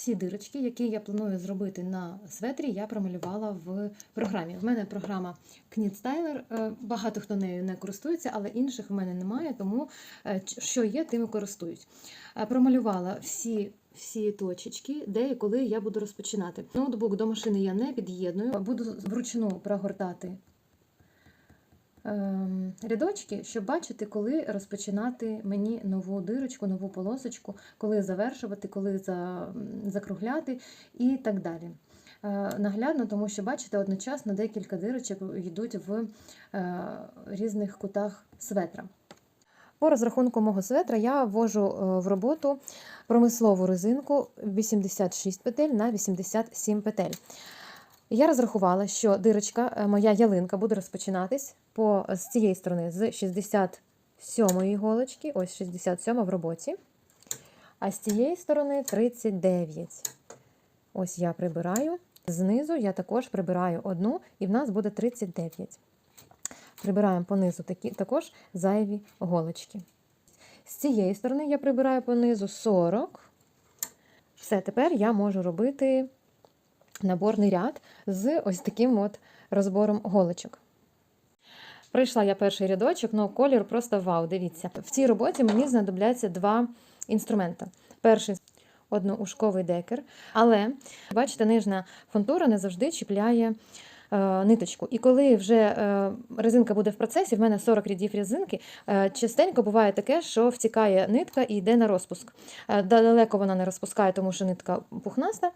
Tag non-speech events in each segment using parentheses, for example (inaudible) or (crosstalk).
Всі дирочки, які я планую зробити на светрі, я промалювала в програмі. В мене програма Knit. Е, Багато хто нею не користується, але інших в мене немає, тому е, що є, тим і користуюсь. Е, Промалювала всі. Всі точечки, де і коли я буду розпочинати. Ноутбук до машини я не під'єдную, буду вручну прогортати рядочки, щоб бачити, коли розпочинати мені нову дирочку, нову полосочку, коли завершувати, коли за, закругляти і так далі. Е, Наглядно, тому що бачите, одночасно декілька дирочок йдуть в е, різних кутах светра. По розрахунку мого светра я ввожу е, в роботу промислову резинку 86 петель на 87 петель. Я розрахувала, що дирочка, моя ялинка, буде розпочинатись по, з цієї сторони з 67 іголочки, ось 67 в роботі, а з цієї сторони 39. Ось я прибираю. Знизу я також прибираю одну, і в нас буде 39. Прибираємо понизу такі, також зайві голочки. З цієї сторони я прибираю понизу 40. Все, тепер я можу робити наборний ряд з ось таким от розбором голочок. Пройшла я перший рядочок, ну колір просто вау, дивіться. В цій роботі мені знадобляться два інструмента. Перший одноушковий декер, але бачите, нижня фунтура не завжди чіпляє е, ниточку. І коли вже е, резинка буде в процесі, в мене 40 рядів резинки, е, частенько буває таке, що втікає нитка і йде на розпуск. Далеко вона не розпускає, тому що нитка пухнаста,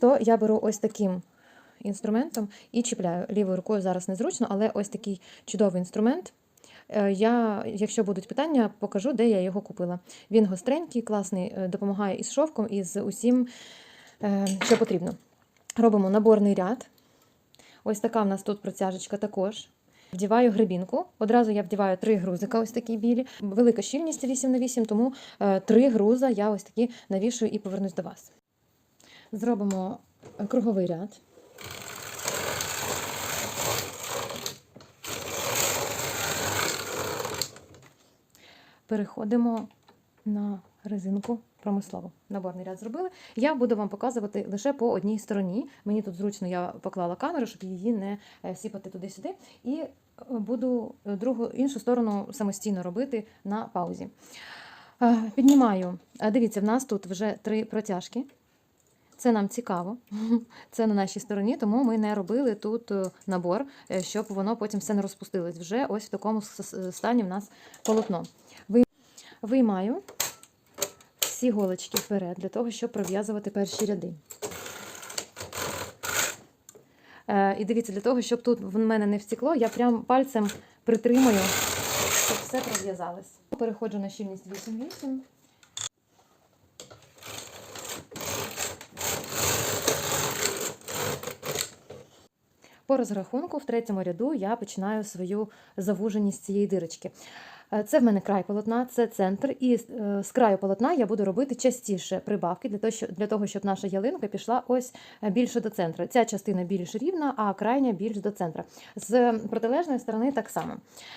то я беру ось таким інструментом і чіпляю. Лівою рукою зараз незручно, але ось такий чудовий інструмент. Е, Я, якщо будуть питання, покажу, де я його купила. Він гостренький, класний, е, допомагає із шовком, і з усім, е, що потрібно. Робимо наборний ряд. Ось така в нас тут протяжечка також. Вдіваю гребінку. Одразу я вдіваю три грузика, ось такі білі. Велика щільність 8 на 8, тому три груза я ось такі навішую і повернусь до вас. Зробимо круговий ряд. Переходимо на резинку промислову. Наборний ряд зробили. Я буду вам показувати лише по одній стороні. Мені тут зручно я поклала камеру, щоб її не е, сіпати туди-сюди. І е, буду другу іншу сторону самостійно робити на паузі. Е, Піднімаю. Е, Дивіться, в нас тут вже три протяжки. Це нам цікаво. (laughs) Це на нашій стороні, тому ми не робили тут е, набор, е, щоб воно потім все не розпустилось. Вже ось в такому стані в нас полотно. Ви- Виймаю всі голочки вперед для того, щоб пров'язувати перші ряди. Е, І дивіться, для того, щоб тут в мене не втекло, я прям пальцем притримую, щоб все пров'язалось. Переходжу на щільність 8-8. По розрахунку в третьому ряду я починаю свою завуженість цієї дирочки. Е, Це в мене край полотна, це центр, і е, з краю полотна я буду робити частіше прибавки для того, щоб, наша ялинка пішла ось е, більше до центру. Ця частина більш рівна, а крайня більш до центра. З протилежної сторони так само.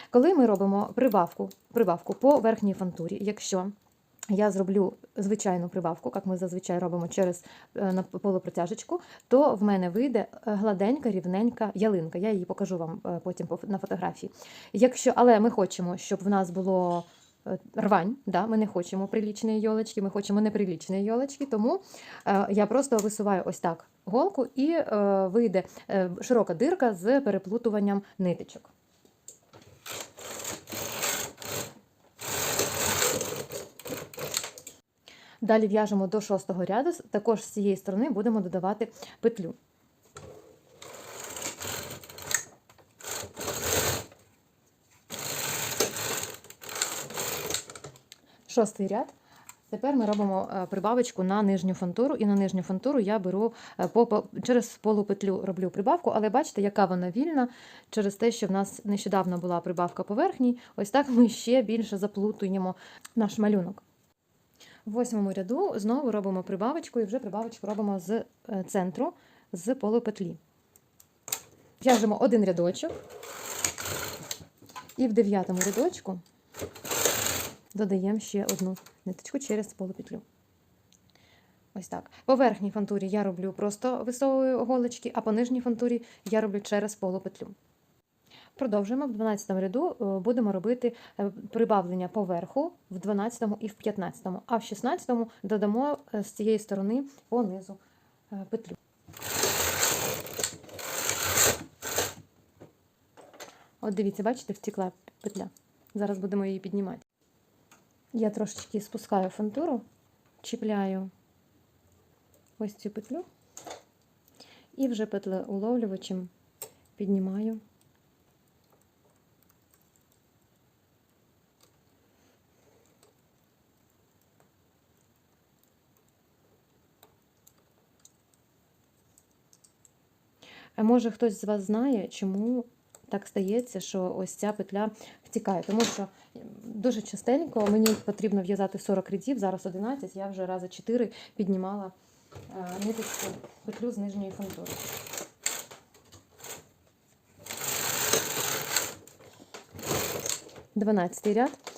Коли ми робимо прибавку, прибавку по верхній фантурі, якщо я зроблю звичайну прибавку, як ми зазвичай робимо через е, полупротяжечку, то в мене вийде е, гладенька, рівненька ялинка. Я її покажу вам е, потім на фотографії. Якщо, але ми хочемо, щоб в нас було рвань, да? ми не хочемо прилічної йолочки, ми хочемо неприлічної йолочки, тому я просто висуваю ось так голку і вийде широка дирка з переплутуванням ниточок. Далі в'яжемо до шостого ряду, також з цієї сторони будемо додавати петлю. Шостий ряд. Тепер ми робимо е, прибавочку на нижню фантуру, і на нижню фантуру я беру е, по, через полупетлю роблю прибавку, але бачите, яка вона вільна через те, що в нас нещодавно була прибавка по верхній. Ось так ми ще більше заплутуємо наш малюнок. В восьмому ряду знову робимо прибавочку і вже прибавочку робимо з е, центру, з полупетлі. В'яжемо один рядочок. І в дев'ятому рядочку додаємо ще одну ниточку через полупетлю. Ось так. По верхній фантурі я роблю просто висовую голочки, а по нижній фантурі я роблю через полупетлю. Продовжуємо в 12 ряду е, будемо робити е, прибавлення поверху в 12 і в 15, а в 16 додамо е, з цієї сторони по низу петлю. От дивіться, бачите, втекла петля. Зараз будемо її піднімати. Я трошечки спускаю фантуру, чіпляю ось цю петлю і вже петлеуловлювачем піднімаю. А може хтось з вас знає, чому так стається, що ось ця петля втікає? Тому що дуже частенько мені потрібно в'язати 40 рядів, зараз 11, я вже рази 4 піднімала е, ниточку петлю з нижньої фантури. Дванадцятий ряд.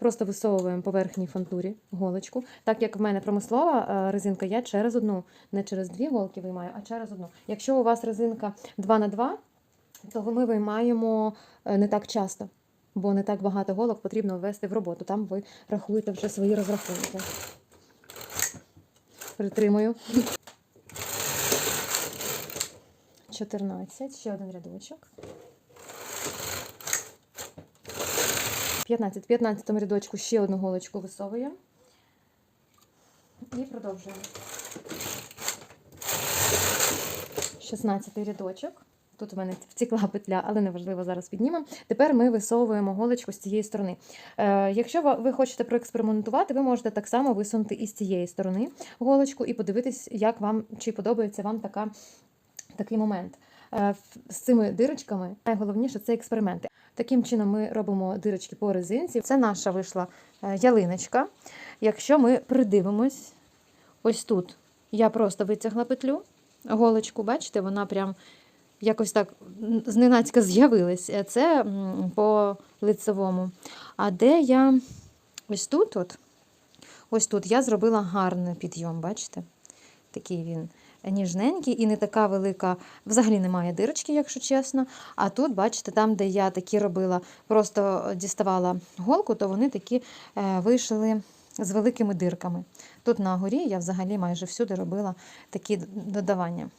Просто висовуємо по верхній фантурі голочку. Так як в мене промислова е, резинка, я через одну, не через дві голки виймаю, а через одну. Якщо у вас резинка 2 на 2 то ми виймаємо е, не так часто, бо не так багато голок потрібно ввести в роботу. Там ви рахуєте вже свої розрахунки. Притримую. 14, ще один рядочок. 15. В 15 рядочку ще одну голочку висовуємо. І продовжуємо. 16 рядочок. Тут у мене втекла петля, але неважливо, зараз піднімемо. Тепер ми висовуємо голочку з цієї сторони. Е, якщо ви- хочете проекспериментувати, ви можете так само висунути і з цієї сторони голочку і подивитись, як вам чи подобається вам така, такий момент. Е, з цими дирочками найголовніше це експерименти. Таким чином ми робимо дирочки по резинці. Це наша вийшла е, ялиночка. Якщо ми придивимось, ось тут я просто витягла петлю, голочку, бачите, вона прям якось так зненацька з'явилась. Е, Це по лицевому. А де я ось тут, от, ось тут я зробила гарний підйом, бачите? Такий він ніжненький і не така велика, взагалі немає дирочки, якщо чесно. А тут, бачите, там, де я такі робила, просто діставала голку, то вони такі е, вийшли з великими дирками. Тут на горі я взагалі майже всюди робила такі додавання.